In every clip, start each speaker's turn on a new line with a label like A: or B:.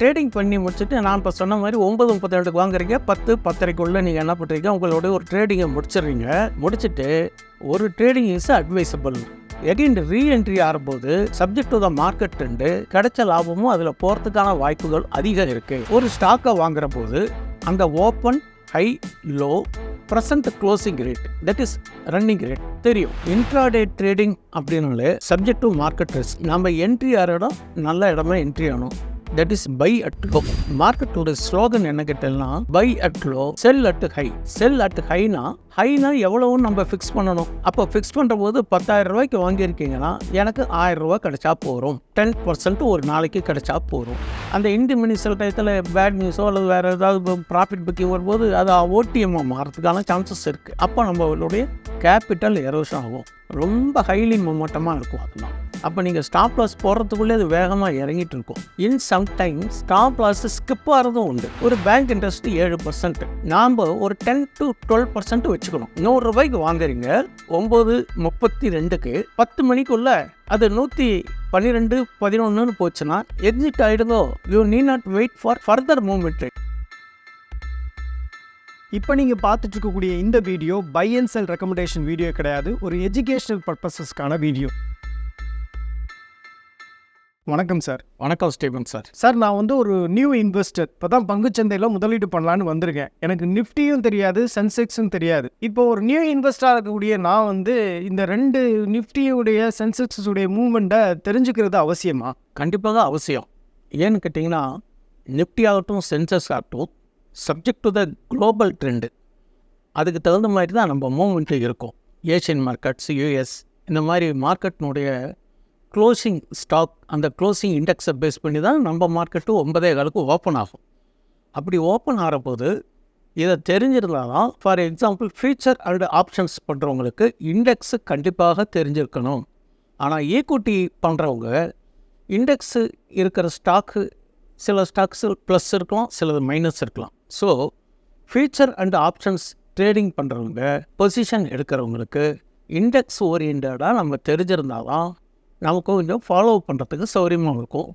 A: Trading பண்ணி முடிச்சுட்டு நான் இப்போ சொன்ன மாதிரி ஒன்பது முப்பத்தி ரெண்டுக்கு வாங்குறீங்க. பத்து பத்தரைக்குள்ளே நீங்கள் என்ன பண்ணுறீங்க உங்களோட ஒரு ட்ரேடிங்கை முடிச்சிடுறீங்க. முடிச்சுட்டு ஒரு trading is advisable again reentry ஆகும்போது சப்ஜெக்ட் டு த மார்க்கெட் ரெண்டு கிடைச்ச லாபமும் அதில் போகிறதுக்கான வாய்ப்புகள் அதிகம் இருக்குது ஒரு ஸ்டாக்கை வாங்குற போது அந்த open high low present closing rate that is running rate தெரியும். இன்ட்ராடே ட்ரேடிங் அப்படின்னாலே சப்ஜெக்ட் டு மார்க்கெட் ரிஸ்க் நம்ம என்ட்ரி ஆகிற இடம் நல்ல இடமா என்ட்ரி ஆகணும். That is buy at low மார்க்கெட்டோட ஸ்லோகன் என்ன கேட்டேன்னா buy at low sell at high sell at ஹைனா ஹைனா எவ்வளவுன்னு நம்ம ஃபிக்ஸ் பண்ணணும். அப்போ ஃபிக்ஸ் பண்ணுற போது பத்தாயிரம் ரூபாய்க்கு வாங்கியிருக்கீங்கன்னா எனக்கு ஆயிரம் ரூபாய் கிடைச்சா போகிறோம் டென் பர்சன்ட் ஒரு நாளைக்கு கிடைச்சா போகிறோம் அந்த இந்தி சில டயத்தில் பேட் நியூஸோ அல்லது வேறு ஏதாவது ப்ராஃபிட் புக்கிங் வரும்போது அது ஓடிஎம்மாக மாறதுக்கான சான்சஸ் இருக்குது அப்போ நம்மளுடைய கேபிட்டல் எரோஷன் ஆகும். ரொம்ப ஹைலி மொமெண்டமாக இருக்கும். அதெல்லாம் அப்போ நீங்கள் ஸ்டாப் லாஸ் போடுறதுக்குள்ளே அது வேகமாக இறங்கிட்டு இருக்கும். In sometimes stop loss skip ஆகிறதும் உண்டு. ஒரு பேங்க் இன்ட்ரெஸ்ட் ஏழு பர்சன்ட் நாம் ஒரு டென் டு டுவெல் பர்சன்ட் வச்சுக்கணும். நூறு ரூபாய்க்கு வாங்குறீங்க. ஒம்பது முப்பத்தி ரெண்டுக்கு பத்து மணிக்குள்ள அது நூற்றி பன்னிரெண்டு பதினொன்றுன்னு போச்சுன்னா exit ஆகிடுதோ you need not wait for further movement
B: இப்போ நீங்கள் பார்த்துட்டு இருக்கக்கூடிய இந்த video buy and sell recommendation video கிடையாது. ஒரு எஜுகேஷனல் பர்பஸஸ்க்கான வீடியோ வணக்கம் சார்.
A: வணக்கம் ஸ்டீவன் சார்.
B: சார் நான் வந்து ஒரு நியூ இன்வெஸ்டர். இப்போ தான் பங்குச்சந்தையில் முதலீடு பண்ணலான்னு வந்திருக்கேன். எனக்கு நிஃப்டியும் தெரியாது சென்செக்ஸும் தெரியாது. இப்போ ஒரு நியூ இன்வெஸ்டராக இருக்கக்கூடிய நான் வந்து இந்த ரெண்டு நிஃப்டியுடைய சென்செக்ஸுடைய மூவ்மெண்ட்டை தெரிஞ்சுக்கிறது அவசியமா?
A: கண்டிப்பாக அவசியம். ஏன்னு கேட்டிங்கன்னா நிஃப்டி ஆகட்டும் சென்சஸ் ஆகட்டும் subject to the global trend அதுக்கு தகுந்த மாதிரி தான் நம்ம மூவ்மெண்ட்டு இருக்கும். ஏஷியன் மார்க்கெட்ஸ் யூஎஸ் இந்த மாதிரி மார்க்கெட்னுடைய க்ளோசிங் ஸ்டாக் அந்த க்ளோசிங் இண்டெக்ஸை பேஸ் பண்ணி தான் நம்ம மார்க்கெட்டு ஒன்பதே காலுக்கு ஓப்பன் ஆகும். அப்படி ஓப்பன் ஆகிறபோது இதை தெரிஞ்சிருந்தால் தான் for example future and options பண்ணுறவங்களுக்கு இண்டெக்ஸு கண்டிப்பாக தெரிஞ்சிருக்கணும். ஆனால் ஈக்குட்டி பண்ணுறவங்க இண்டெக்ஸு இருக்கிற ஸ்டாக்கு சில ஸ்டாக்ஸு ப்ளஸ் இருக்கலாம் சிலது மைனஸ் இருக்கலாம். So future and options trading பண்ணுறவங்க பொசிஷன் எடுக்கிறவங்களுக்கு இண்டெக்ஸ் ஓரியன்டாக நம்ம தெரிஞ்சிருந்தால் தான் நமக்கு கொஞ்சம் ஃபாலோ பண்ணுறதுக்கு சௌகரியமாக இருக்கும்.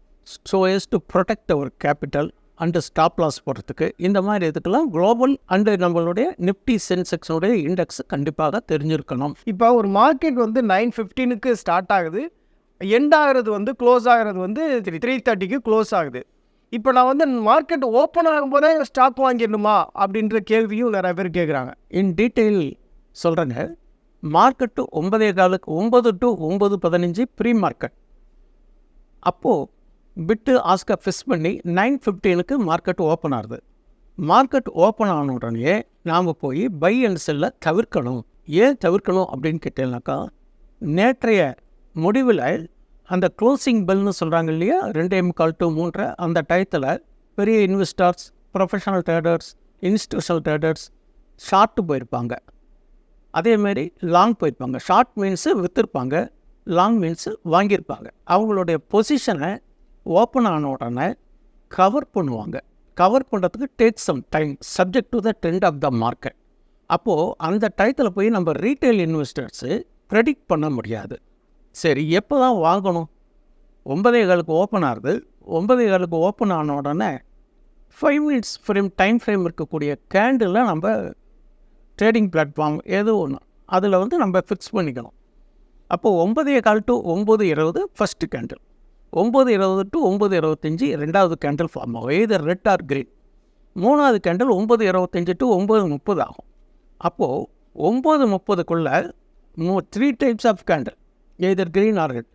A: So as to protect our capital and stop loss போடுறதுக்கு இந்த மாதிரி இதுக்கெல்லாம் குளோபல் அண்டு நம்மளுடைய நிஃப்டி சென்செக்ஸனுடைய இண்டெக்ஸ் கண்டிப்பாக தெரிஞ்சிருக்கணும்.
B: இப்போ ஒரு மார்க்கெட் வந்து நைன் ஃபிஃப்டீனுக்கு ஸ்டார்ட் ஆகுது. எண்ட் ஆகிறது வந்து க்ளோஸ் ஆகிறது வந்து த்ரீ தேர்ட்டிக்கு க்ளோஸ் ஆகுது. இப்போ நான் வந்து மார்க்கெட் ஓப்பன் ஆகும்போதே ஸ்டாக் வாங்கிடணுமா அப்படின்ற கேள்வியும் நிறைய பேர் கேட்குறாங்க
A: இன் டீட்டெயில் சொல்கிறேங்க மார்க்கெட்டு ஒன்பதே காலுக்கு ஒம்பது டு ஒம்பது பதினஞ்சு ப்ரீ மார்க்கெட் அப்போது பிட்டு ஆஸ்கா ஃபிக்ஸ் பண்ணி நைன் ஃபிஃப்டீனுக்கு மார்க்கெட் ஓப்பன் ஆகுது. மார்க்கெட் ஓப்பன் ஆன உடனே நாம் போய் பை அண்ட் செல்லை தவிர்க்கணும். ஏன் தவிர்க்கணும் அப்படின்னு கேட்டீங்கன்னாக்கா நேற்றைய முடிவில் அந்த க்ளோசிங் பெல்னு சொல்கிறாங்க இல்லையா? ரெண்டே முக்கால் டூ மூன்றரை அந்த டயத்தில் பெரிய investors professional traders institutional traders short போயிருப்பாங்க. அதேமாரி லாங் போயிருப்பாங்க ஷார்ட் மீன்ஸு விற்றுருப்பாங்க லாங் மீன்ஸு வாங்கியிருப்பாங்க. அவங்களுடைய பொசிஷனை ஓப்பன் ஆன உடனே கவர் பண்ணுவாங்க. கவர் பண்ணுறதுக்கு take some time subject to the trend of the market அப்போது அந்த டயத்தில் போய் நம்ம ரீட்டைல் இன்வெஸ்டர்ஸு ப்ரெடிக்ட் பண்ண முடியாது. சரி எப்போ தான் வாங்கணும்? ஒன்பதே காலுக்கு ஓப்பன் ஆகுது. ஒன்பதே காலுக்கு ஓப்பன் ஆன உடனே five minutes frame time frame இருக்கக்கூடிய கேண்டில் நம்ம ட்ரேடிங் பிளாட்ஃபார்ம் ஏதோ ஒன்று அதில் வந்து நம்ம ஃபிக்ஸ் பண்ணிக்கணும். அப்போது ஒம்பதே கால் டு ஒம்பது இருபது ஃபஸ்ட்டு கேண்டில் ஒம்பது இருபது டு ஒம்பது இருபத்தஞ்சி ரெண்டாவது கேண்டில் ஃபார்ம் ஆகும் எய்தர் ரெட் ஆர் க்ரீன் மூணாவது கேண்டில் ஒம்பது இருபத்தஞ்சி டு ஒம்பது முப்பது ஆகும். அப்போது ஒம்பது முப்பதுக்குள்ளே மூ three types of candle either green or red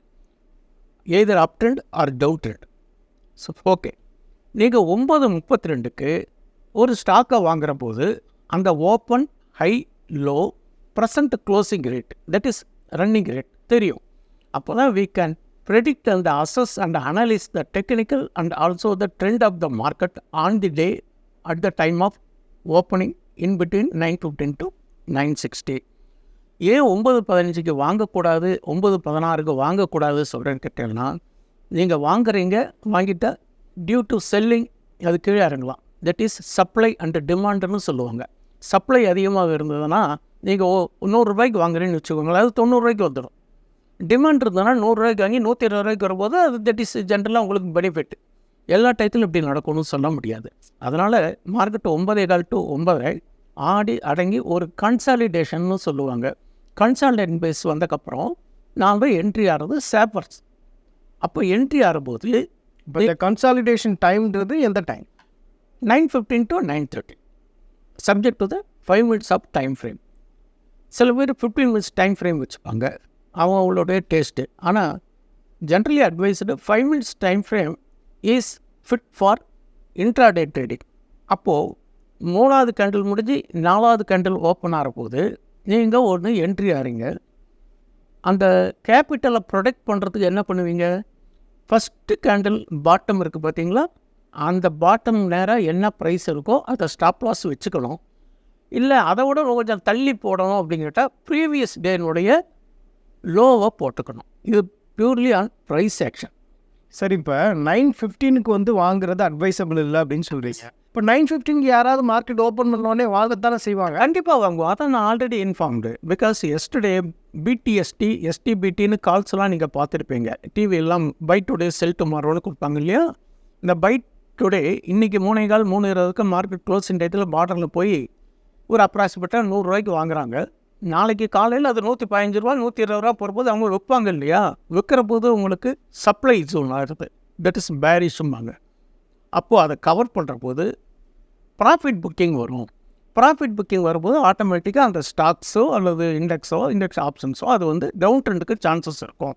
A: either up trend or down trend so okay நீங்கள் ஒம்பது முப்பத்தி ரெண்டுக்கு ஒரு ஸ்டாக்கை வாங்குகிற போது அந்த open high low present closing rate that is running rate தெரியும். அப்போ தான் we can predict and assess and analyse the technical and also the trend of the market on the day at the time of opening in between nine fifteen to nine sixty ஏன் ஒம்பது பதினஞ்சுக்கு வாங்கக்கூடாது ஒம்பது பதினாறுக்கு வாங்கக்கூடாது சொல்கிறேன்னு கேட்டீங்கன்னா நீங்கள் வாங்குறீங்க வாங்கிட்டால் டியூ டு செல்லிங் அது கீழே இறங்கலாம். தட் இஸ் சப்ளை அண்ட் டிமாண்டுன்னு சொல்லுவாங்க. சப்ளை அதிகமாக இருந்ததுன்னா நீங்கள் ஓ நூறுரூபாய்க்கு வாங்குறீங்கன்னு வச்சுக்கோங்களேன். அது தொண்ணூறுரூவாய்க்கு வந்துடும். டிமாண்ட் இருந்ததுன்னா நூறுரூவாய்க்கு வாங்கி நூற்றி இருபது ரூபாய்க்கு வரும்போது அது தட் இஸ் ஜென்ரலாக உங்களுக்கு பெனிஃபிட் எல்லா டயத்திலும் இப்படி நடக்கணும்னு சொல்ல முடியாது. அதனால் மார்க்கெட் ஒன்பதே கால் டு ஒன்பதரை ஆடி அடங்கி ஒரு கன்சாலிடேஷன்னு சொல்லுவாங்க. கன்சாலிடேஷன் பேஸ் வந்தக்கப்புறம் நாம் என்ட்ரி ஆகிறது சேப்பர்ஸ் அப்போ என்ட்ரி ஆகும்போது
B: கன்சாலிடேஷன் டைம்ன்றது எந்த time
A: nine fifteen to nine thirty subject to the five minutes of time frame சில பேர் ஃபிஃப்டீன் மினிட்ஸ் டைம் ஃப்ரேம் வச்சுப்பாங்க. அவங்க அவங்களுடைய டேஸ்ட்டு ஆனால் generally advised five minutes time frame is fit for intraday trading அப்போது மூணாவது கேண்டில் முடிஞ்சு நாலாவது கேண்டில் ஓப்பன் ஆகிறபோது நீங்கள் ஒன்று என்ட்ரி ஆகிறீங்க அந்த கேபிட்டலை ப்ரொடெக்ட் பண்ணுறதுக்கு என்ன பண்ணுவீங்க? ஃபஸ்ட்டு கேண்டில் பாட்டம் இருக்குது பார்த்தீங்களா அந்த பாட்டம் நேராக என்ன ப்ரைஸ் இருக்கோ அதை ஸ்டாப் லாஸ் வச்சுக்கணும். இல்லை அதை விட கொஞ்சம் தள்ளி போடணும் அப்படிங்கிட்ட ப்ரீவியஸ் டேனுடைய லோவை போட்டுக்கணும். இது பியூர்லி ஆன் ப்ரைஸ் ஆக்ஷன்
B: சரி இப்போ நைன் ஃபிஃப்டீனுக்கு வந்து வாங்குறது அட்வைசபிள் இல்லை அப்படின்னு சொல்கிறீங்க இப்போ நைன் ஃபிஃப்டீனுக்கு யாராவது மார்க்கெட் ஓப்பன் பண்ணோடனே வாங்கத்தானே செய்வாங்க?
A: கண்டிப்பாக வாங்குவோம். அதான் நான் already informed because yesterday BTST எஸ்டிபிடின்னு கால்ஸ்லாம் நீங்கள் பார்த்துருப்பீங்க. டிவி எல்லாம் பை டுடே செல் டுமாரோன்னு கொடுப்பாங்க இல்லையா? இந்த பை டுடே இன்றைக்கி மூணே கால் மூணு இருபதுக்கு மார்க்கெட் க்ளோஸிங் டயத்தில் பார்டரில் போய் ஒரு அப்ராக்சிமேட்டாக நூறுரூவாய்க்கு வாங்குறாங்க. நாளைக்கு காலையில் அது நூற்றி பதினஞ்சு ரூபா நூற்றி இருபது ரூபா போகிறபோது அவங்க விற்பாங்க இல்லையா? விற்கிற போது உங்களுக்கு சப்ளை ஜோன் ஆகிறது தட் இஸ் பேரிஷும்பாங்க அப்போது அதை கவர் பண்ணுற போது ப்ராஃபிட் புக்கிங் வரும். ப்ராஃபிட் புக்கிங் வரும்போது ஆட்டோமேட்டிக்காக அந்த ஸ்டாக்ஸோ அல்லது இண்டெக்ஸோ இண்டெக்ஸ் ஆப்ஷன்ஸோ அது வந்து டவுன் ட்ரெண்டுக்கு சான்சஸ் இருக்கும்.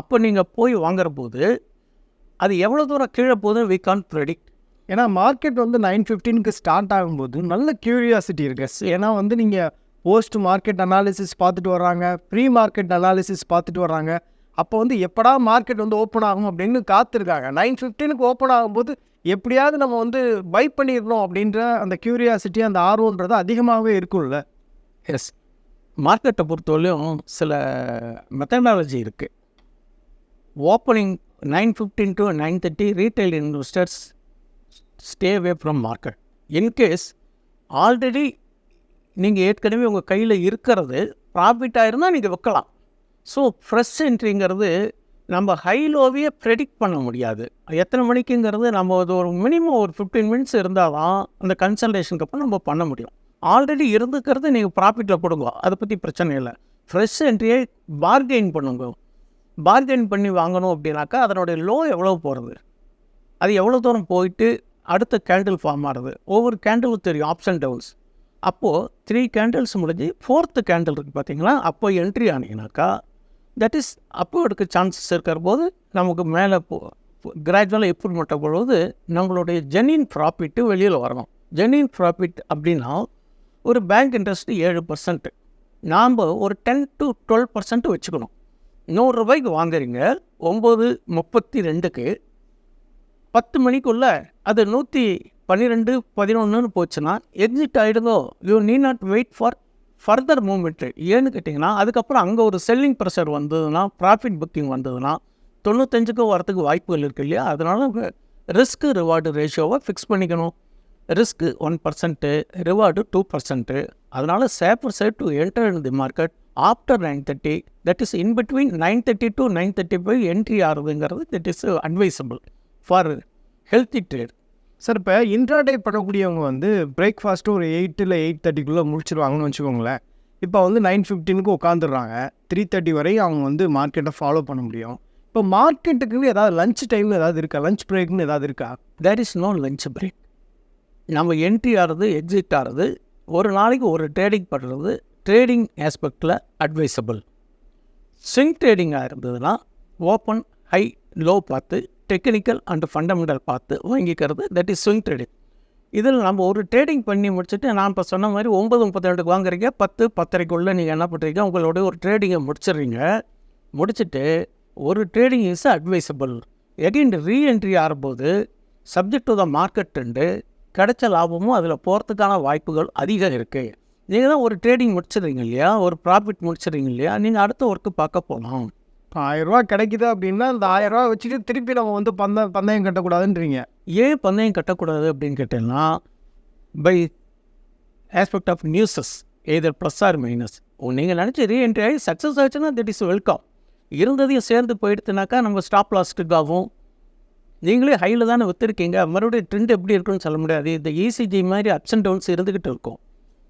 A: அப்போ நீங்கள் போய் வாங்குற போது அது எவ்வளோ தூரம் கீழே போகுது வி கான் ப்ரெடிக்ட்
B: ஏன்னா மார்க்கெட் வந்து நைன் ஃபிஃப்டீனுக்கு ஸ்டார்ட் ஆகும்போது நல்ல கியூரியாசிட்டி இருக்கு. ஏன்னா வந்து நீங்கள் போஸ்ட் மார்க்கெட் அனாலிசிஸ் பார்த்துட்டு வர்றாங்க ப்ரீ மார்க்கெட் அனாலிசிஸ் பார்த்துட்டு வர்றாங்க. அப்போ வந்து எப்படா மார்க்கெட் வந்து ஓப்பன் ஆகும் அப்படின்னு காத்திருக்காங்க. நைன் ஃபிஃப்டீனுக்கு ஓப்பன் ஆகும்போது எப்படியாவது நம்ம வந்து பை பண்ணிடணும் அப்படின்ற அந்த கியூரியாசிட்டி அந்த ஆர்வன்றது அதிகமாகவே இருக்கும்ல.
A: எஸ் மார்க்கெட்டை பொறுத்தவரையும் சில மெத்தடாலஜி இருக்குது opening nine fifteen to nine thirty retail investors stay away from market in case already நீங்கள் ஏற்கனவே உங்கள் கையில் இருக்கிறது ப்ராஃபிட்டாக இருந்தால் நீங்கள் வைக்கலாம் ஸோ ஃப்ரெஷ் என்ட்ரிங்கிறது நம்ம ஹை லோவையே ப்ரெடிக்ட் பண்ண முடியாது. எத்தனை மணிக்குங்கிறது நம்ம அது ஒரு மினிமம் ஒரு ஃபிஃப்டீன் மினிட்ஸ் இருந்தால் தான் அந்த கன்சல்டேஷனுக்கு அப்புறம் நம்ம பண்ண முடியும். ஆல்ரெடி இருந்துக்கிறது நீங்கள் ப்ராஃபிட்டில் கொடுங்க அதை பற்றி பிரச்சனை இல்லை. ஃப்ரெஷ் என்ட்ரியை பார்கெயின் பண்ணுங்க. பார்கெயின் பண்ணி வாங்கணும் அப்படின்னாக்கா அதனுடைய லோ எவ்வளோ போகிறது அது எவ்வளோ தூரம் போயிட்டு அடுத்த கேண்டில் ஃபார்ம் ஆகிறது ஒவ்வொரு கேண்டிலும் தெரியும் ஆப்ஷன் அண்ட் டவுன்ஸ் அப்போது த்ரீ கேண்டில்ஸ் முடிஞ்சு ஃபோர்த்து கேண்டில் இருக்குது பார்த்தீங்களா அப்போ என்ட்ரி ஆனீங்கனாக்கா தட் இஸ் அப்போ எடுக்க சான்சஸ் இருக்கிற போது நமக்கு மேலே போ கிராஜுவலாக இம்ப்ரூவ்மெண்ட் பொழுது நம்மளுடைய ஜெனின் ப்ராஃபிட்டு வெளியில் வரணும். ஜெனின் ப்ராஃபிட் அப்படின்னா ஒரு பேங்க் இன்ட்ரெஸ்ட்டு ஏழு பர்சன்ட்டு நாம் ஒரு டென் டு டுவெல் பர்சன்ட் வச்சுக்கணும். நூறுரூபாய்க்கு வாங்குறீங்க. ஒம்பது முப்பத்தி ரெண்டுக்கு பத்து மணிக்குள்ள அது நூற்றி பன்னிரெண்டு பதினொன்றுன்னு போச்சுன்னா exit ஆகிடுதோ you need not wait for further movement ஏன்னு கேட்டிங்கன்னா அதுக்கப்புறம் அங்கே ஒரு செல்லிங் ப்ரெஷர் வந்ததுன்னா ப்ராஃபிட் புக்கிங் வந்ததுன்னா தொண்ணூத்தஞ்சுக்கு வரத்துக்கு வாய்ப்புகள் இருக்குது இல்லையா? அதனால் ரிஸ்க்கு ரிவார்டு ரேஷியோவை ஃபிக்ஸ் பண்ணிக்கணும். Risk one percent reward two percent அதனால் safer side to enter in the market after nine thirty that is in between nine thirty to nine thirty five entry ஆகுதுங்கிறது that is advisable for healthy trade
B: sir இப்போ intraday பண்ணக்கூடியவங்க வந்து breakfast ஒரு eight இல்லை eight தேர்ட்டிக்குள்ளே முடிச்சிருவாங்கன்னு வச்சுக்கோங்களேன். இப்போ வந்து nine ஃபிஃப்டீனுக்கு உட்காந்துடுறாங்க த்ரீ தேர்ட்டி வரையும் அவங்க வந்து மார்க்கெட்டை ஃபாலோ பண்ண முடியும். இப்போ மார்க்கெட்டுக்குன்னு ஏதாவது லஞ்ச் டைம் ஏதாவது இருக்கா? லஞ்ச் பிரேக்னு ஏதாவது இருக்கா?
A: There is no lunch break நம்ம என்ட்ரி ஆகிறது எக்ஸிட் ஆகிறது ஒரு நாளைக்கு ஒரு ட்ரேடிங் பண்ணுறது ட்ரேடிங் ஆஸ்பெக்டில் அட்வைசபிள். ஸ்விங் ட்ரேடிங்காக இருந்ததுன்னா ஓப்பன் ஹை லோ பார்த்து டெக்னிக்கல் அண்ட் ஃபண்டமெண்டல் பார்த்து வாங்கிக்கிறது தட் இஸ் ஸ்விங் ட்ரேடிங். இதில் நம்ம ஒரு ட்ரேடிங் பண்ணி முடிச்சுட்டு நான் இப்போ சொன்ன மாதிரி ஒம்பது முப்பத்திரட்டுக்கு வாங்குறீங்க பத்து பத்தரைக்குள்ளே நீங்கள் என்ன பண்ணுறீங்க உங்களோட ஒரு ட்ரேடிங்கை முடிச்சிடுறீங்க. முடிச்சுட்டு ஒரு trading is advisable again reentry ஆகும்போது subject to the market trend கிடைச்ச லாபமும் அதில் போகிறதுக்கான வாய்ப்புகள் அதிகம் இருக்குது நீங்கள் தான் ஒரு ட்ரேடிங் முடிச்சிடுறீங்க இல்லையா ஒரு ப்ராஃபிட் முடிச்சிடுறீங்க இல்லையா நீங்கள் அடுத்த ஒர்க்கு பார்க்க போகலாம்
B: இப்போ ஆயிரரூவா கிடைக்குது அப்படின்னா அந்த ஆயிரரூவா வச்சுட்டு திருப்பி நம்ம வந்து பந்த பந்தயம் கட்டக்கூடாதுன்றீங்க.
A: ஏன் பந்தயம் கட்டக்கூடாது அப்படின்னு கேட்டீங்கன்னா by aspect of newses either plus or minus நீங்கள் நினச்சி ரீஎன்ட்ரி ஆகி சக்ஸஸ் ஆச்சுன்னா தட் இஸ் வெல்கம் இருந்ததையும் சேர்ந்து போயிடுத்துனாக்கா நம்ம ஸ்டாப் லாஸ்ட்டுக்காகவும் நீங்களே ஹையில் தானே விற்றுருக்கீங்க மறுபடியும் ட்ரெண்ட் எப்படி இருக்குன்னு சொல்ல முடியாது. இந்த இசிஜி மாதிரி அப்ஸ் அண்ட் டவுன்ஸ் இருந்துக்கிட்டு இருக்கும்.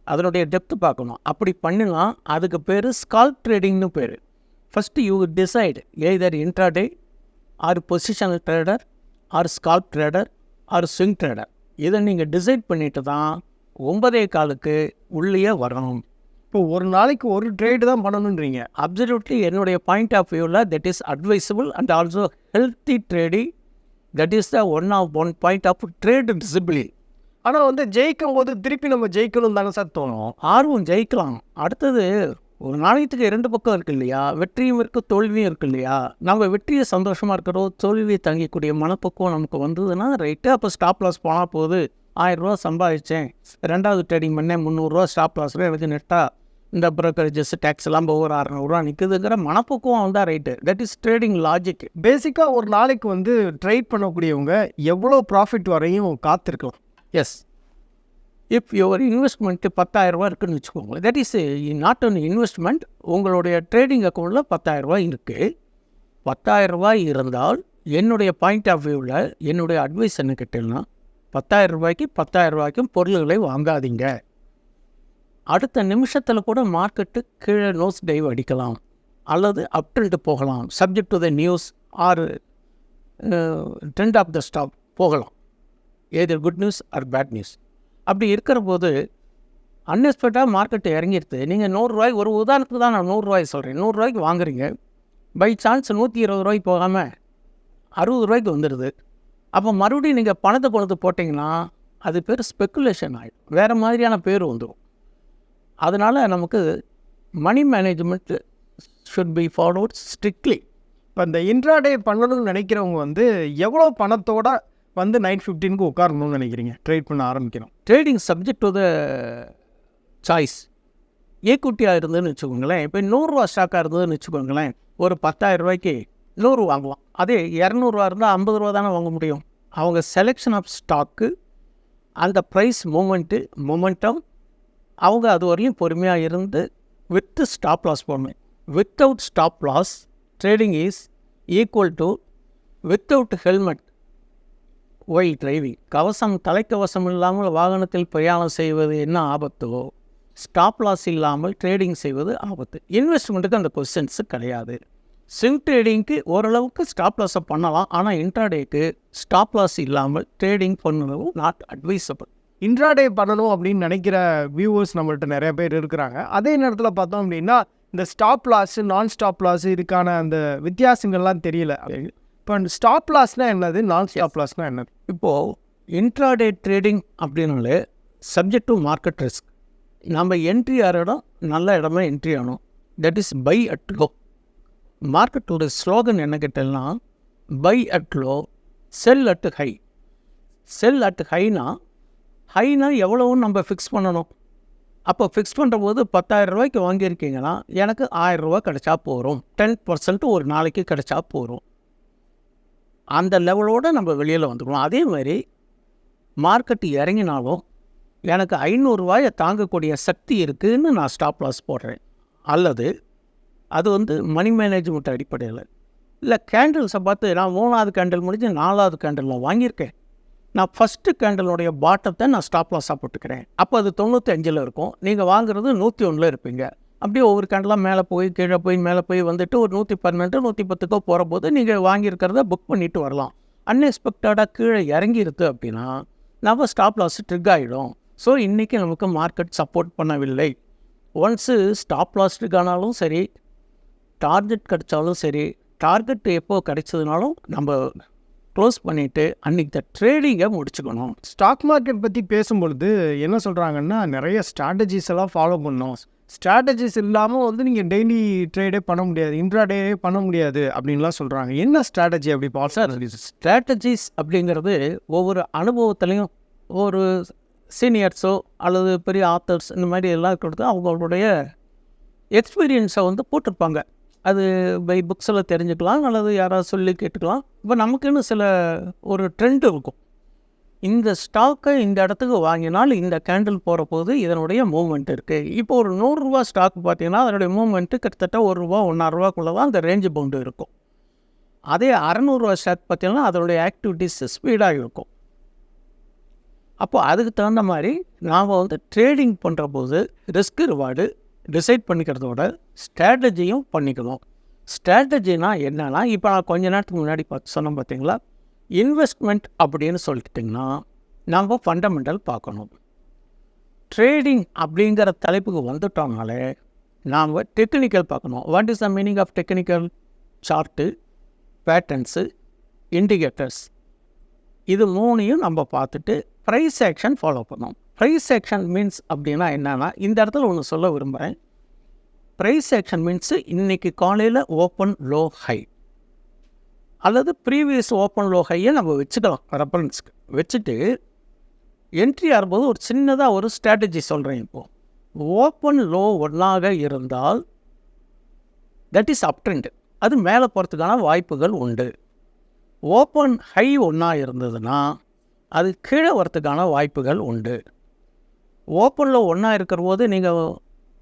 A: அதனுடைய டெப்த் பார்க்கணும். அப்படி பண்ணினா அதுக்கு பேர் ஸ்கால்ப் ட்ரேடிங்னு பேர். First you decide either intraday or positional trader or scalp trader or swing trader இதை நீங்கள் டிசைட் பண்ணிட்டு தான் ஒன்பதே காலுக்கு உள்ளேயே வரணும்.
B: இப்போ ஒரு நாளைக்கு ஒரு ட்ரேடு தான் பண்ணணுன்றீங்க.
A: அப்சல்யூட்லி என்னுடைய பாயிண்ட் ஆஃப் வியூவில் that is advisable and also healthy trading that is the one of one point of trade discipline
B: ஆனால் வந்து ஜெயிக்கும் போது திருப்பி நம்ம ஜெயிக்கணும் தானே சார் தோணும்.
A: ஆர்வம் ஜெயிக்கலாம். அடுத்தது ஒரு நாணயத்துக்கு இரண்டு பக்கம் இருக்கு இல்லையா? வெற்றியும் இருக்குது தோல்வியும் இருக்கு இல்லையா? நம்ம வெற்றியை சந்தோஷமாக இருக்கிறோம் தோல்வியை தாங்கிக்கூடிய மனப்பக்குவம் நமக்கு வந்ததுன்னா ரைட்டு அப்போ ஸ்டாப் லாஸ் போனால் போகுது ஆயிரரூவா சம்பாதிச்சேன். ரெண்டாவது ட்ரேடிங் பண்ணேன் முந்நூறுரூவா ஸ்டாப் லாஸில் எனக்கு நெட்டாக இந்த ப்ரோக்கரேஜஸ் டேக்ஸ் எல்லாம் ஒவ்வொரு அறநூறுவா நிற்குதுங்கிற மனப்பக்குவம் வந்தால் right that is trading logic
B: பேசிக்காக ஒரு நாளைக்கு வந்து ட்ரேட் பண்ணக்கூடியவங்க எவ்வளோ ப்ராஃபிட் வரையும் காத்திருக்கலாம்.
A: எஸ் இஃப் யுவர் இன்வெஸ்ட்மெண்ட்டு பத்தாயிரரூபா இருக்குன்னு வச்சுக்கோங்களேன் that is not one investment உங்களுடைய ட்ரேடிங் அக்கௌண்ட்டில் பத்தாயிரரூபா இருக்குது பத்தாயிரரூபா இருந்தால் என்னுடைய பாயிண்ட் ஆஃப் வியூவில் என்னுடைய அட்வைஸ் என்ன கேட்டேன்னா பத்தாயிரம் ரூபாய்க்கு பத்தாயிரம் ரூபாய்க்கும் பொருள்களை வாங்காதீங்க. அடுத்த நிமிஷத்தில் கூட மார்க்கெட்டு கீழே நோஸ் டைவ் அடிக்கலாம். அல்லது அப்டில்ட்டு போகலாம். Subject to the news or trend of the stock போகலாம். Either good news or bad news அப்படி இருக்கிற போது அன்எக்ஸ்பெக்டாக மார்க்கெட்டு இறங்கிடுது. நீங்கள் நூறுரூவாய்க்கு ஒரு உதாரணத்துக்கு தான் நான் நூறுரூவாய் சொல்கிறேன் நூறுரூவாய்க்கு வாங்குறீங்க. பை சான்ஸ் நூற்றி இருபது ரூபாய்க்கு போகாமல் அறுபது ரூபாய்க்கு வந்துடுது. அப்போ மறுபடியும் நீங்கள் பணத்தை கொடுத்து போட்டிங்கன்னா அது பேர் ஸ்பெக்குலேஷன் ஆகிடும் வேறு மாதிரியான பேர் வந்துடும் அதனால் நமக்கு money management should be followed strictly
B: இப்போ இந்த இன்ட்ராடே பண்ணணும்னு நினைக்கிறவங்க வந்து எவ்வளோ பணத்தோட வந்து நைன் ஃபிஃப்டீனுக்கு உட்காரணும்னு நினைக்கிறீங்க. ட்ரேட் பண்ண ஆரம்பிக்கணும்.
A: Trading subject to the choice ஏக்குட்டியாக இருந்ததுன்னு வச்சுக்கோங்களேன். இப்போ நூறுரூவா ஸ்டாக்காக இருந்ததுன்னு வச்சுக்கோங்களேன். ஒரு பத்தாயிரம் ரூபாய்க்கு நூறு வாங்கலாம். அதே இரநூறுவா இருந்தால் ஐம்பது ரூபா தானே வாங்க முடியும். அவங்க செலெக்ஷன் ஆஃப் ஸ்டாக்கு அந்த ப்ரைஸ் மூமெண்ட்டு மொமெண்டம் அவங்க அது வரையும் பொறுமையாக இருந்து வித்து ஸ்டாப் லாஸ் போடணும். Without stop loss trading is equal to without helmet why driving கவசம் தலைக்கவசம் இல்லாமல் வாகனத்தில் பிரயாணம் செய்வது என்ன ஆபத்தோ ஸ்டாப் லாஸ் இல்லாமல் ட்ரேடிங் செய்வது ஆபத்து. இன்வெஸ்ட்மெண்ட்டுக்கு அந்த கொஸ்டின்ஸு கிடையாது. ஸ்விங் ட்ரேடிங்க்கு ஓரளவுக்கு ஸ்டாப் லாஸை பண்ணலாம். ஆனால் இன்ட்ராடேக்கு ஸ்டாப் லாஸ் இல்லாமல் ட்ரேடிங் பண்ணுறதும் நாட் அட்வைசபிள்
B: இன்ட்ராடே பண்ணணும் அப்படின்னு நினைக்கிற வியூவர்ஸ் நம்மள்ட்ட நிறைய பேர் இருக்கிறாங்க. அதே நேரத்தில் பார்த்தோம் அப்படின்னா இந்த ஸ்டாப் லாஸு நான் ஸ்டாப் லாஸ் இதுக்கான அந்த வித்தியாசங்கள்லாம் தெரியல. இப்போ ஸ்டாப் லாஸ்னால் என்னது? நான் ஸ்டாப் லாஸ்னால் என்னது?
A: இப்போது இன்ட்ராடே ட்ரேடிங் அப்படின்னாலே சப்ஜெக்ட் டு மார்க்கெட் ரிஸ்க் நம்ம என்ட்ரி ஆகிற இடம் நல்ல இடமா என்ட்ரி ஆகணும். That is buy at low மார்க்கெட்டோட ஸ்லோகன் என்ன கேட்டேன்னா buy at low sell at high sell at ஹைனா ஹைனா எவ்வளோன்னு நம்ம ஃபிக்ஸ் பண்ணணும். அப்போ ஃபிக்ஸ் பண்ணுற போது பத்தாயிரம் ரூபாய்க்கு வாங்கியிருக்கீங்கன்னா எனக்கு ஆயிரம் ரூபாய் கிடைச்சா போகிறோம் டென் பர்சன்ட் ஒரு நாளைக்கு கிடைச்சா போகிறோம் அந்த லெவலோடு நம்ம வெளியில் வந்துடுவோம் அதே மாதிரி மார்க்கெட்டு இறங்கினாலும் எனக்கு ஐநூறுரூவாயை தாங்கக்கூடிய சக்தி இருக்குதுன்னு நான் ஸ்டாப் லாஸ் போடுறேன். அல்லது அது வந்து மணி மேனேஜ்மெண்ட் அடிப்படையில். இல்லை கேண்டில்ஸை பார்த்து நான் மூணாவது கேண்டில் முடிஞ்சு நாலாவது கேண்டில் வாங்கியிருக்கேன். நான் ஃபஸ்ட்டு கேண்டலுடைய பாட்டத்தை நான் ஸ்டாப் லாஸாக போட்டுக்கிறேன். அப்போ அது தொண்ணூற்றி அஞ்சில் இருக்கும். நீங்கள் வாங்குறது நூற்றி ஒன்றில் இருப்பீங்க. அப்படியே ஒவ்வொரு கண்டெலாம் மேலே போய் கீழே போய் மேலே போய் வந்துட்டு ஒரு நூற்றி பன்னெண்டு நூற்றி பத்துக்கோ போகிற போது நீங்கள் வாங்கியிருக்கிறத புக் பண்ணிவிட்டு வரலாம். அன்எக்ஸ்பெக்டடாக கீழே இறங்கிருது அப்படின்னா நம்ம ஸ்டாப் லாஸ் ட்ரிக் ஆகிடும் ஸோ இன்றைக்கி நமக்கு மார்க்கெட் சப்போர்ட் பண்ணவில்லை. ஒன்ஸு ஸ்டாப் லாஸ் ட்ரிக் ஆனாலும் சரி டார்கெட் கிடைச்சாலும் சரி டார்கெட் எப்போ கிடைச்சதுனாலும் நம்ம க்ளோஸ் பண்ணிவிட்டு அன்றைக்கி த ட்ரேடிங்கை முடிச்சுக்கணும்.
B: ஸ்டாக் மார்க்கெட் பற்றி பேசும்பொழுது என்ன சொல்கிறாங்கன்னா நிறைய ஸ்ட்ராட்டஜிஸ் எல்லாம் ஃபாலோ பண்ணோம் ஸ்ட்ராட்டஜிஸ் இல்லாமல் வந்து நீங்கள் டெய்லி ட்ரேடே பண்ண முடியாது இன்ட்ராடே பண்ண முடியாது அப்படின்லாம் சொல்கிறாங்க என்ன ஸ்ட்ராட்டஜி அப்படி பால்
A: சார் ஸ்ட்ராட்டஜிஸ் அப்படிங்கிறது ஒவ்வொரு அனுபவத்துலேயும் ஒரு சீனியர்ஸோ அல்லது பெரிய ஆத்தர்ஸ் இந்த மாதிரி எல்லாம் இருக்கிறது அவங்களுடைய எக்ஸ்பீரியன்ஸை வந்து போட்டிருப்பாங்க. அது பை புக்ஸில் தெரிஞ்சுக்கலாம் அல்லது யாராவது சொல்லி கேட்டுக்கலாம். இப்போ நமக்குன்னு சில ஒரு ட்ரெண்ட் இருக்கும். இந்த ஸ்டாக்கை இந்த இடத்துக்கு வாங்கினால் இந்த கேண்டில் போகிற போது இதனுடைய மூவ்மெண்ட் இருக்குது இப்போ ஒரு நூறுரூவா ஸ்டாக் பார்த்தீங்கன்னா அதனுடைய மூவ்மெண்ட்டு கிட்டத்தட்ட ஒரு ரூபா ஒன்றாயிரரூவாக்குள்ளே தான் அந்த ரேஞ்சு பவுண்டு இருக்கும். அதே அறநூறுவா ஸ்டாக் பார்த்தீங்கன்னா அதனுடைய ஆக்டிவிட்டிஸ் ஸ்பீடாக இருக்கும். அப்போது அதுக்கு தகுந்த மாதிரி நாம் வந்து ட்ரேடிங் பண்ணுற போது ரிஸ்க் ரிவார்டு டிசைட் பண்ணிக்கிறதோட ஸ்ட்ராட்டஜியும் பண்ணிக்கணும். ஸ்ட்ராட்டஜினா என்னென்னா இப்போ நான் கொஞ்ச நேரத்துக்கு முன்னாடி பார்த்து சொன்னோம் பார்த்தீங்களா? இன்வெஸ்ட்மெண்ட் அப்படின்னு சொல்லிட்டிங்கன்னா நாம் ஃபண்டமெண்டல் பார்க்கணும். ட்ரேடிங் அப்படிங்கிற தலைப்புக்கு வந்துட்டோம்னாலே நாம் டெக்னிக்கல் பார்க்கணும். What is the meaning of technical chart patterns indicators இது மூணையும் நம்ம பார்த்துட்டு ப்ரைஸ் ஆக்ஷன் ஃபாலோ பண்ணோம் ப்ரைஸ் ஆக்ஷன் மீன்ஸ் அப்படின்னா என்னென்னா இந்த இடத்துல ஒன்று சொல்ல விரும்புகிறேன் ப்ரைஸ் ஆக்ஷன் மீன்ஸு இன்றைக்கி காலையில் ஓப்பன் லோ ஹை அல்லது ப்ரீவியஸ் ஓப்பன் லோ ஹையை நம்ம வச்சுக்கலாம். ரெஃபரன்ஸ்க்கு வச்சுட்டு என்ட்ரி ஆகும்போது ஒரு சின்னதாக ஒரு ஸ்ட்ராட்டஜி சொல்கிறேன் இப்போது ஓப்பன் லோ ஒன்றாக இருந்தால் தட் இஸ் அப் ட்ரெண்ட் அது மேலே போகிறதுக்கான வாய்ப்புகள் உண்டு. ஓப்பன் ஹை ஒன்றா இருந்ததுன்னா அது கீழே வரத்துக்கான வாய்ப்புகள் உண்டு. ஓப்பனில் ஒன்றா இருக்கிற போது நீங்கள்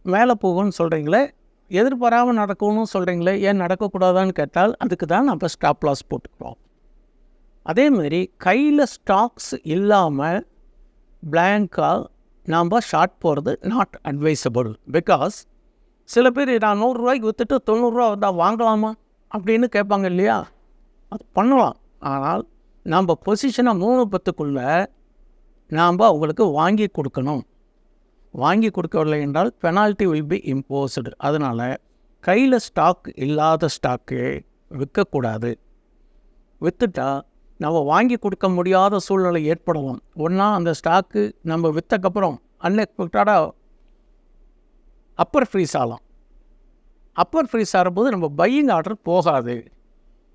A: மேலே போகும்னு சொல்கிறீங்களே எதிர்பாராமல் நடக்கணும்னு சொல்கிறீங்களே ஏன் நடக்கக்கூடாதான்னு கேட்டால் அதுக்கு தான் நம்ம ஸ்டாப் லாஸ் போட்டுக்கிறோம். அதேமாதிரி கையில் ஸ்டாக்ஸ் இல்லாமல் பிளாங்காக நாம் ஷார்ட் போகிறது நாட் அட்வைசபிள் பிகாஸ் சில பேர் நான் நூறுரூவாய்க்கு விற்றுட்டு தொண்ணூறுரூவா வந்தால் வாங்கலாமா? அப்படின்னு கேட்பாங்க இல்லையா? அது பண்ணலாம். ஆனால் நாம் பொசிஷனை மூணு பத்துக்குள்ளே நாம் அவங்களுக்கு வாங்கி கொடுக்கணும். வாங்கி கொடுக்கவில்லை என்றால் பெனால்ட்டி வில் பி இம்போஸ்டு அதனால் கையில் ஸ்டாக் இல்லாத ஸ்டாக்கு விற்கக்கூடாது. விற்றுட்டா நம்ம வாங்கி கொடுக்க முடியாத சூழ்நிலை ஏற்படலாம். ஒன்றா அந்த ஸ்டாக்கு நம்ம விற்றக்கப்புறம் அன்எக்ஸ்பெக்டடாக அப்பர் ஃப்ரீஸ் ஆகலாம். அப்பர் ஃப்ரீஸ் ஆகும்போது நம்ம பையிங் ஆர்டர் போகாது.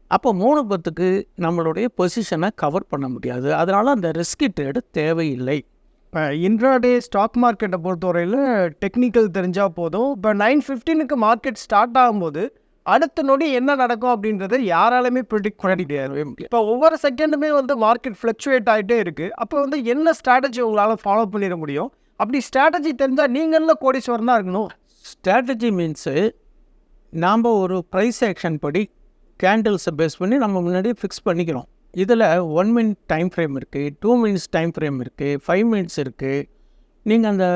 A: அப்போ மூணு பத்துக்கு நம்மளுடைய பொசிஷனை கவர் பண்ண முடியாது. அதனால் அந்த ரிஸ்கி ட்ரேடு தேவையில்லை.
B: இப்போ இன்ட்ராடே ஸ்டாக் மார்க்கெட்டை பொறுத்தவரையில் டெக்னிக்கல் தெரிஞ்சால் போதும். இப்போ நைன் ஃபிஃப்டீனுக்கு மார்க்கெட் ஸ்டார்ட் ஆகும்போது அடுத்த நொடி என்ன நடக்கும் அப்படின்றத யாராலுமே ப்ரிடிக்ட் பண்ண முடியாது. இப்போ ஒவ்வொரு செகண்டுமே வந்து மார்க்கெட் ஃப்ளக்சுவேட் ஆகிட்டே இருக்குது அப்போ வந்து என்ன ஸ்ட்ராட்டஜி உங்களால் ஃபாலோ பண்ணிட முடியும்? அப்படி ஸ்ட்ராட்டஜி தெரிஞ்சால் நீங்களும் கோடீஸ்வரன் தான் இருக்கணும்?
A: ஸ்ட்ராட்டஜி மீன்ஸு நாம் ஒரு ப்ரைஸ் ஆக்ஷன் படி கேண்டில்ஸை பேஸ் பண்ணி நம்ம முன்னாடி ஃபிக்ஸ் பண்ணிக்கிறோம். இதில் ஒன் மினிட் டைம் ஃப்ரேம் இருக்குது டூ மினிட்ஸ் டைம் ஃப்ரேம் இருக்குது ஃபைவ் மினிட்ஸ் இருக்குது நீங்கள் அந்த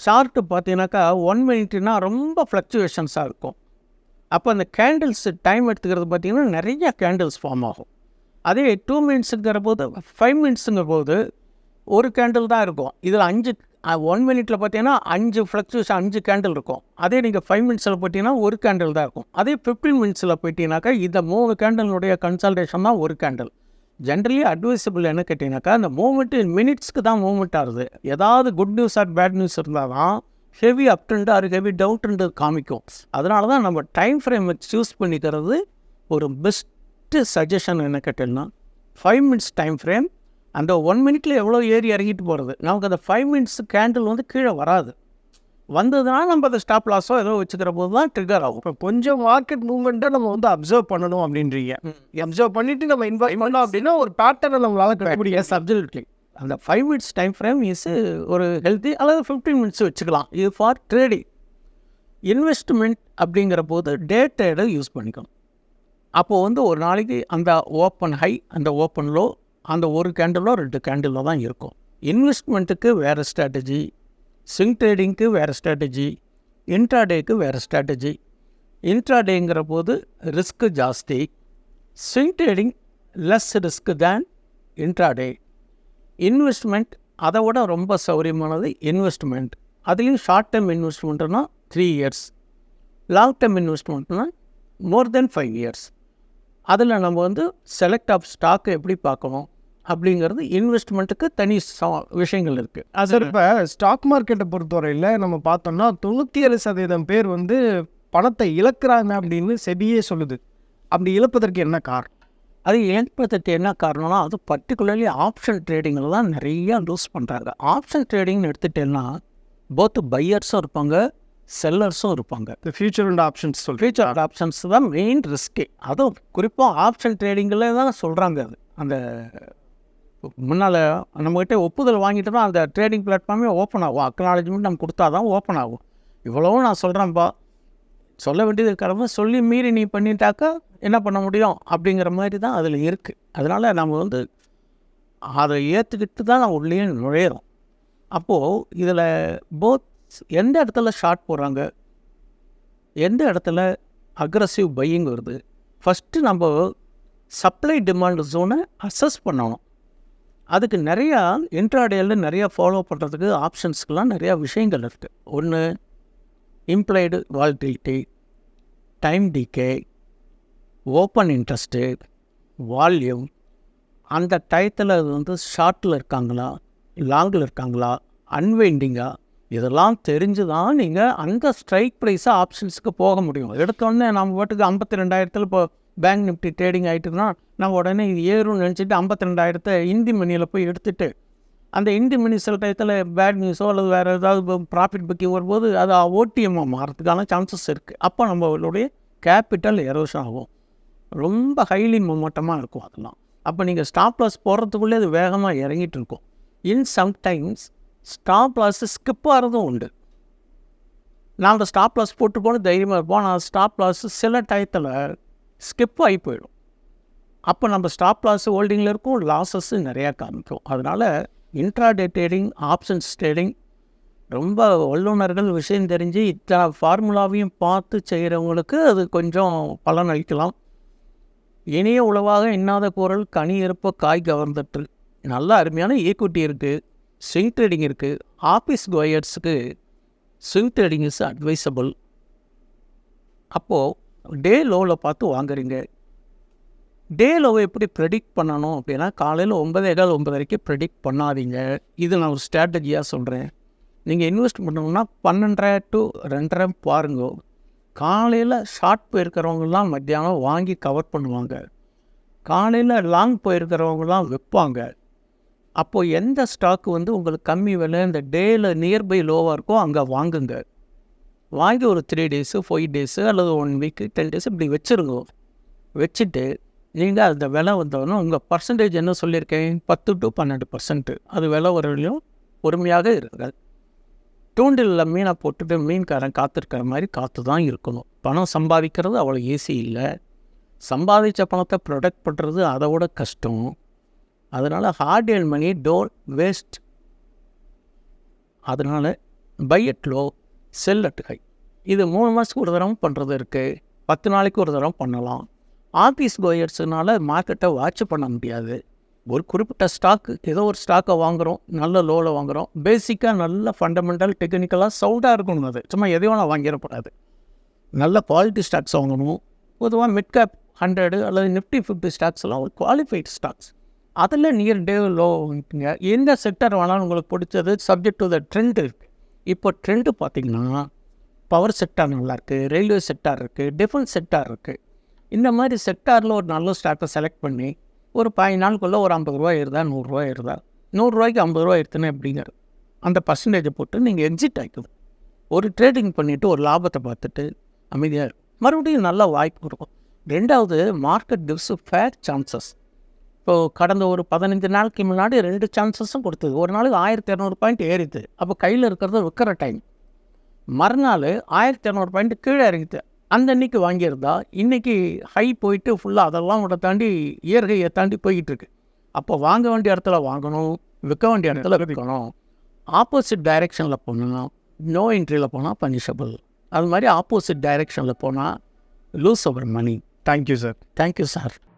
A: சார்ட்டு பார்த்தீங்கன்னாக்கா ஒன் மினிட்னா ரொம்ப ஃப்ளக்சுவேஷன்ஸாக இருக்கும். அப்போ அந்த கேண்டில்ஸ் டைம் எடுத்துக்கிறது பார்த்தீங்கன்னா நிறைய கேண்டில்ஸ் ஃபார்ம் ஆகும். அதே டூ மினிட்ஸுங்கிற போது ஃபைவ் மினிட்ஸுங்கிற போது ஒரு கேண்டில் தான் இருக்கும். இதில் அஞ்சு ஒன் மினிட்டில் பார்த்தீங்கன்னா அஞ்சு ஃப்ளக்சுவேஷன் அஞ்சு கேண்டில் இருக்கும். அதே நீங்கள் ஃபைவ் மினிட்ஸில் போட்டிங்கன்னா ஒரு கேண்டில் தான் இருக்கும். அதே ஃபிஃப்டீன் மினிட்ஸில் போயிட்டீங்கனாக்கா இந்த மூணு கேண்டலுடைய கன்சல்டேஷன் தான் ஒரு கேண்டில் ஜென்ரலி அட்வைசபிள் என்ன கேட்டிங்கனாக்கா இந்த மூமெண்ட்டு மினிட்ஸ்க்கு தான் மூமெண்ட் ஆகுது. ஏதாவது good news or bad news இருந்தால் தான் heavy up trend or heavy down trend காமிக்கும். அதனால தான் நம்ம டைம் ஃப்ரேமை சூஸ் பண்ணிக்கிறது ஒரு பெஸ்ட்டு சஜஷன் என்ன கேட்டீங்கன்னா ஃபைவ் மினிட்ஸ் டைம் ஃப்ரேம் அந்த ஒன் மினிட்ல எவ்வளோ ஏறி இறங்கிட்டு போகிறது நமக்கு அந்த ஃபைவ் மினிட்ஸ் கேண்டில் வந்து கீழே வராது. வந்ததுனால நம்ம அதை ஸ்டாப் லாஸோ ஏதோ வச்சுக்கிற போது தான் ட்ரிகர் ஆகும்.
B: இப்போ கொஞ்சம் மார்க்கெட் மூவ்மெண்ட்டை நம்ம வந்து அப்சர்வ் பண்ணணும் அப்படின்றீங்க. அப்சர்வ் பண்ணிட்டு நம்ம இன்வெஸ்ட் பண்ணோம் அப்படின்னா ஒரு பேட்டர்னை நம்மளால கண்டுபிடிக்க
A: அப்சல்யூட்லி அந்த five minutes time frame is ஒரு ஹெல்த்தி அல்லது ஃபிஃப்டீன் மினிட்ஸ் வச்சுக்கலாம். இது ஃபார் ட்ரேடிங் இன்வெஸ்ட்மெண்ட் அப்படிங்கிற போது டே ட்ரேடை யூஸ் பண்ணிக்கணும். அப்போது வந்து ஒரு நாளைக்கு அந்த ஓப்பன் ஹை அந்த ஓப்பன் லோ அந்த ஒரு கேண்டிலோ ரெண்டு கேண்டிலோ தான் இருக்கும். இன்வெஸ்ட்மெண்ட்டுக்கு வேறு ஸ்ட்ராட்டஜி சிங் ட்ரேடிங்க்கு வேறு ஸ்ட்ராட்டஜி இன்ட்ராடேக்கு வேறு ஸ்ட்ராட்டஜி இன்ட்ராடேங்கிற போது ரிஸ்க்கு ஜாஸ்தி swing trading less risk than intraday investment அதை விட ரொம்ப சௌரியமானது இன்வெஸ்ட்மெண்ட் அதுலேயும் ஷார்ட் டேர்ம் இன்வெஸ்ட்மெண்ட்னா த்ரீ இயர்ஸ் லாங் டேர்ம் இன்வெஸ்ட்மெண்ட்னா மோர் தென் ஃபைவ் இயர்ஸ் அதில் நம்ம வந்து செலக்ட் ஆஃப் ஸ்டாக்கை எப்படி பார்க்கணும்? அப்படிங்கிறது இன்வெஸ்ட்மெண்ட்டுக்கு தனி ச- விஷயங்கள் இருக்குது அது
B: இப்போ ஸ்டாக் மார்க்கெட்டை பொறுத்தவரையில் நம்ம பார்த்தோம்னா தொண்ணூற்றி ஏழு சதவீதம் பேர் வந்து பணத்தை இழக்கிறாங்க அப்படின்னு செபியே சொல்லுது. அப்படி இழப்பதற்கு என்ன காரணம்?
A: அது ஏற்படுத்த என்ன காரணம்னா அது பர்டிகுலர்லி ஆப்ஷன் ட்ரேடிங்கில் தான் நிறைய லூஸ் பண்ணுறாங்க ஆப்ஷன் ட்ரேடிங்னு எடுத்துட்டேன்னா போத் பையர்ஸும் இருப்பாங்க செல்லர்ஸும் இருப்பாங்க.
B: இந்த ஃபியூச்சர் அண்ட் ஆப்ஷன்ஸ் சொல்லி
A: ஃபியூச்சர் ஆப்ஷன்ஸ் தான் மெயின் ரிஸ்க்கே அதுவும் குறிப்பாக ஆப்ஷன் ட்ரேடிங்கில் தான் சொல்கிறாங்க அது. அந்த முன்னால் நம்மக்கிட்ட ஒப்புதல் வாங்கிட்டோம்னா அந்த ட்ரேடிங் பிளாட்ஃபார்மே ஓப்பன் ஆகும். அக்னாலஜ்மெண்ட் நம்ம கொடுத்தா தான் ஓப்பன் ஆகும். இவ்வளவும் நான் சொல்கிறேன்ப்பா சொல்ல வேண்டியது கடமை சொல்லி மீறி நீ பண்ணிட்டாக்கா என்ன பண்ண முடியும்? அப்படிங்கிற மாதிரி தான் அதில் இருக்குது அதனால் நம்ம வந்து அதை ஏற்றுக்கிட்டு தான் நான் உள்ளே நுழையிறோம். அப்போது இதில் போத் எந்த இடத்துல ஷார்ட் போடுறாங்க? எந்த இடத்துல அக்ரஸிவ் பையிங் வருது? ஃபஸ்ட்டு நம்ம சப்ளை டிமாண்ட் ஜோனை அசஸ் பண்ணணும். அதுக்கு நிறையா இன்ட்ராடேல நிறையா ஃபாலோ பண்ணுறதுக்கு ஆப்ஷன்ஸ்க்கெலாம் நிறையா விஷயங்கள் இருக்குது ஒன்று implied volatility time decay open interest volume அந்த டயத்தில் அது வந்து ஷார்ட்டில் இருக்காங்களா லாங்கில் இருக்காங்களா அன்வைண்டிங்கா இதெல்லாம் தெரிஞ்சு தான் நீங்கள் அந்த ஸ்ட்ரைக் ப்ரைஸாக ஆப்ஷன்ஸுக்கு போக முடியும். எடுத்தோடனே நம்ம பாட்டுக்கு ஐம்பத்தி ரெண்டாயிரத்தில் இப்போ பேங்க் நிஃப்டி ட்ரேடிங் ஆகிட்டுனா நான் உடனே இது ஏறும்னு நினச்சிட்டு ஐம்பத்தி ரெண்டாயிரத்தை இந்தி மணியில் போய் எடுத்துட்டு அந்த இந்தி மணி சில டயத்தில் பேட் நியூஸோ அல்லது வேறு ஏதாவது ப்ராஃபிட் புக்கிங் வரும்போது அது ஓடிஎம்மாக மாறத்துக்கான சான்சஸ் இருக்குது அப்போ நம்மளுடைய கேபிட்டல் எரோஷன் ஆகும். ரொம்ப ஹைலி மொமட்டமாக இருக்கும் அதெல்லாம். அப்போ நீங்கள் ஸ்டாப் லாஸ் போடுறதுக்குள்ளே அது வேகமாக இறங்கிட்டு இருக்கும். In sometimes stop loss skip ஆகிறதும் உண்டு. நான் அந்த ஸ்டாப் லாஸ் போட்டு போன தைரியமாக இருப்போம் நான் ஸ்டாப் லாஸ் சில டயத்தில் ஸ்கிப் ஆகி போயிடும். அப்போ நம்ம ஸ்டாப் லாஸ் ஹோல்டிங்கில் இருக்கும் லாஸஸ் நிறையா காமிக்கும். அதனால் இன்ட்ராடே ட்ரேடிங் ஆப்ஷன்ஸ் ட்ரேடிங் ரொம்ப வல்லுநர்கள் விஷயம் தெரிஞ்சு இத்தனை ஃபார்முலாவையும் பார்த்து செய்கிறவங்களுக்கு அது கொஞ்சம் பலன் அளிக்கலாம் இனிய உளவாக இன்னாத குரல் கனி இருப்ப காய் கவர்ந்துட்டு நல்ல அருமையான ஈக்குட்டி இருக்குது ஸ்விங் ட்ரேடிங் இருக்குது ஆஃபீஸ் கோயர்ஸுக்கு ஸ்விங் ட்ரேடிங் இஸ் அட்வைசபிள் அப்போது டே லோவில் பார்த்து வாங்குறீங்க. டே லோவை எப்படி ப்ரெடிக்ட் பண்ணணும் அப்படின்னா காலையில் ஒன்பதே கால் ஒன்பதரைக்கு ப்ரெடிக்ட் பண்ணாதீங்க. இது நான் ஒரு ஸ்ட்ராட்டஜியாக சொல்கிறேன் நீங்கள் இன்வெஸ்ட் பண்ணணும்னா பன்னெண்டரை டு ரெண்டரை பாருங்க. காலையில் ஷார்ட் போயிருக்கிறவங்கலாம் மத்தியானம் வாங்கி கவர் பண்ணுவாங்க. காலையில் லாங் போயிருக்கிறவங்கலாம் விற்பாங்க. அப்போது எந்த ஸ்டாக் வந்து உங்களுக்கு கம்மி விலை இந்த டேயில் நியர்பை லோவாக இருக்கோ அங்கே வாங்குங்க. வாங்கி ஒரு த்ரீ டேஸு ஃபைவ் டேஸு அல்லது ஒன் வீக்கு டென் டேஸ் இப்படி வச்சுருங்க. வச்சுட்டு நீங்கள் அந்த விலை வந்தோடனே உங்கள் பர்சன்டேஜ் என்ன சொல்லியிருக்கேன்? பத்து டு பன்னெண்டு பர்சன்ட்டு அது விலை வரலையும் பொறுமையாக இருங்கள். தூண்டிலில் மீனை போட்டுட்டு மீன்காரன் காத்திருக்கிற மாதிரி காத்து தான் இருக்கணும். பணம் சம்பாதிக்கிறது அவ்வளோ ஈஸி இல்லை. சம்பாதிச்ச பணத்தை ப்ரொடெக்ட் பண்ணுறது அதை விட கஷ்டம். அதனால் heart and money don't waste அதனால் buy at low sell high இது மூணு மாதத்துக்கு ஒரு தடவை பண்ணுறது இருக்குது பத்து நாளைக்கு ஒரு தடவை பண்ணலாம். ஆஃபீஸ் கோயர்ஸ்னால மார்க்கெட்டை வாட்ச் பண்ண முடியாது. ஒரு குறிப்பிட்ட ஸ்டாக்கு ஏதோ ஒரு ஸ்டாக்கை வாங்குகிறோம் நல்ல லோவில் வாங்குகிறோம் பேசிக்காக நல்ல ஃபண்டமெண்டல் டெக்னிக்கலாக சவுண்டாக இருக்கணும் அது. சும்மா எதையும் நான் வாங்கிடக்கூடாது. நல்ல குவாலிட்டி ஸ்டாக்ஸ் வாங்கணும். பொதுவாக மிட் கேப் ஹண்ட்ரடு அல்லது நிஃப்டி ஃபிஃப்டி ஸ்டாக்ஸ் எல்லாம் ஒரு குவாலிஃபைட் ஸ்டாக்ஸ் அதில் நியர் டே லோ வாங்கிக்கோங்க எந்த செக்டர் வேணாலும் உங்களுக்கு பிடிச்சது சப்ஜெக்ட் டு த ட்ரெண்ட் இருக்குது இப்போ ட்ரெண்டு பார்த்திங்கன்னா பவர் செக்டார் நல்லாயிருக்கு ரயில்வே செக்டார் இருக்குது டிஃபென்ஸ் செக்டார் இருக்குது இந்த மாதிரி செக்டாரில் ஒரு நல்ல ஸ்டாக்கை செலக்ட் பண்ணி ஒரு பதினஞ்சு நாளுக்குள்ளே ஒரு ஐம்பது ரூபா ஏறுதா நூறுரூவா ஏறுதா? நூறுரூவாய்க்கு ஐம்பது ரூபா எடுத்துனேன் அப்படிங்கிறது அந்த பர்சன்டேஜை போட்டு நீங்கள் எக்ஸிட் ஆகிக்கணும் ஒரு ட்ரேடிங் பண்ணிவிட்டு ஒரு லாபத்தை பார்த்துட்டு அமைதியாக இருக்கும் மறுபடியும் நல்ல வாய்ப்பு கொடுக்கும் ரெண்டாவது மார்க்கெட் கிவ்ஸ் ஃபேர் சான்சஸ் இப்போது கடந்த ஒரு பதினஞ்சு நாளுக்கு முன்னாடி ரெண்டு சான்சஸும் கொடுத்தது. ஒரு நாளுக்கு ஆயிரத்தி இரநூறு பாயிண்ட் ஏறிது அப்போ கையில் இருக்கிறத விற்கிற டைம் மறுநாள் ஆயிரத்தி இரநூறு பாயிண்ட் கீழே இறங்கிது அந்த அன்னைக்கு வாங்கியிருந்தா இன்றைக்கி ஹை போயிட்டு ஃபுல்லாக அதெல்லாம் கூட தாண்டி இயற்கையை தாண்டி போய்கிட்டு இருக்கு அப்போ வாங்க வேண்டிய இடத்துல வாங்கணும் விற்க வேண்டிய இடத்துல விற்கணும். ஆப்போசிட் டைரெக்ஷனில் போகணும் நோ என்ட்ரியில் போனால் பனிஷபிள் அது மாதிரி ஆப்போசிட் டைரெக்ஷனில் போனால் lose our money
B: thank you sir
A: thank you sir